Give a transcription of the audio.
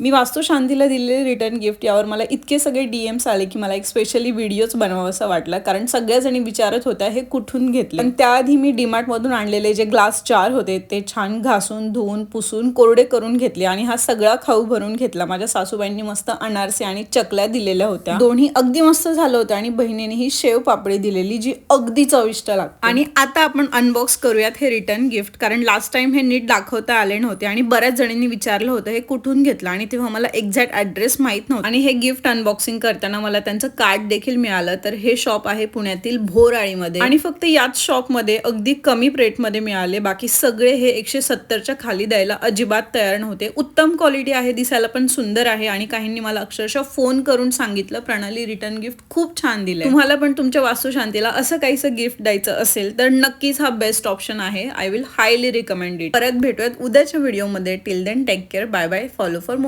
मी वास्तू शांतीला दिलेले return gift यावर मला इतके सगळे डी एम्स आले की मला एक स्पेशली व्हिडिओच बनवावं असं वाटलं. कारण सगळ्या जणी विचारत होत्या हे कुठून घेतलं? पण त्याआधी मी डीमार्टमधून आणलेले जे ग्लास चार होते ते छान घासून धुवून पुसून कोरडे करून घेतले आणि हा सगळा खाऊ भरून घेतला. माझ्या सासूबाईंनी मस्त अनारसे आणि चकल्या दिलेल्या होत्या. दोन्ही अगदी मस्त झालं होतं आणि बहिणीने ही शेव पापडी दिलेली जी अगदी चविष्ट लागते. आणि आता आपण अनबॉक्स करूयात हे रिटर्न गिफ्ट कारण लास्ट टाइम हे नीट दाखवता आले नव्हते आणि बऱ्याच जणींनी विचारलं होतं हे कुठून घेतलं? आणि तेव्हा मला एक्झॅक्ट ऍड्रेस माहीत नव्हता. आणि हे गिफ्ट अनबॉक्सिंग करताना मला त्यांचं कार्ड देखील मिळालं. तर हे शॉप आहे पुण्यातील भोराळीमध्ये. आणि फक्त याच शॉपमध्ये अगदी कमी रेटमध्ये मिळाले. बाकी सगळे हे एकशे सत्तरच्या खाली द्यायला अजिबात तयार नव्हते. उत्तम क्वालिटी आहे दिसायला पण सुंदर आहे आणि काहींनी मला अक्षरशः फोन करून सांगितलं. प्रणाली रिटर्न गिफ्ट खूप छान दिले तुम्हाला पण तुमच्या वास्तुशांतीला असं काहीसं गिफ्ट द्यायचं असेल तर नक्कीच हा बेस्ट ऑप्शन आहे. I will highly recommend it परत भेटूयात उद्याच्या व्हिडिओमध्ये till then take care bye bye follow for more